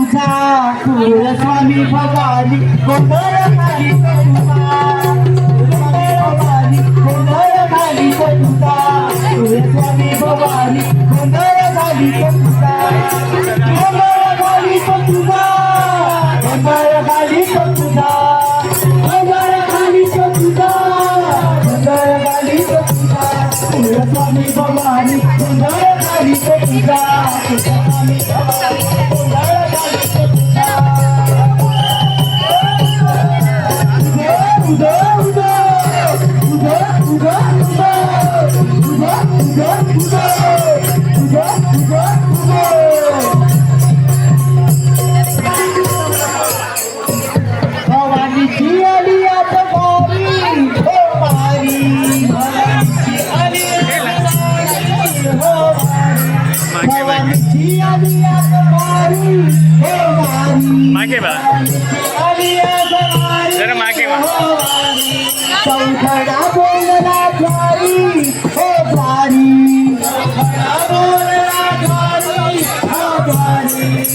तुझा कुळ स्वामी भवानी गोंधळ घाली तुझा भवानी गोंधळ घाली तुझा कुळ स्वामी भवानी गोंधळ घाली तुझा गोंधळ घाली तुझा गोंधळ घाली तुझा गोंधळ घाली तुझा गोंधळ घाली तुझा कुळ स्वामी भवानी गोंधळ घाली तुझा कुळ स्वामी भवानी.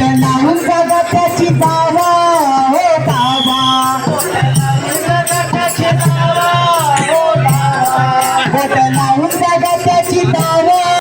लावून जागा त्याची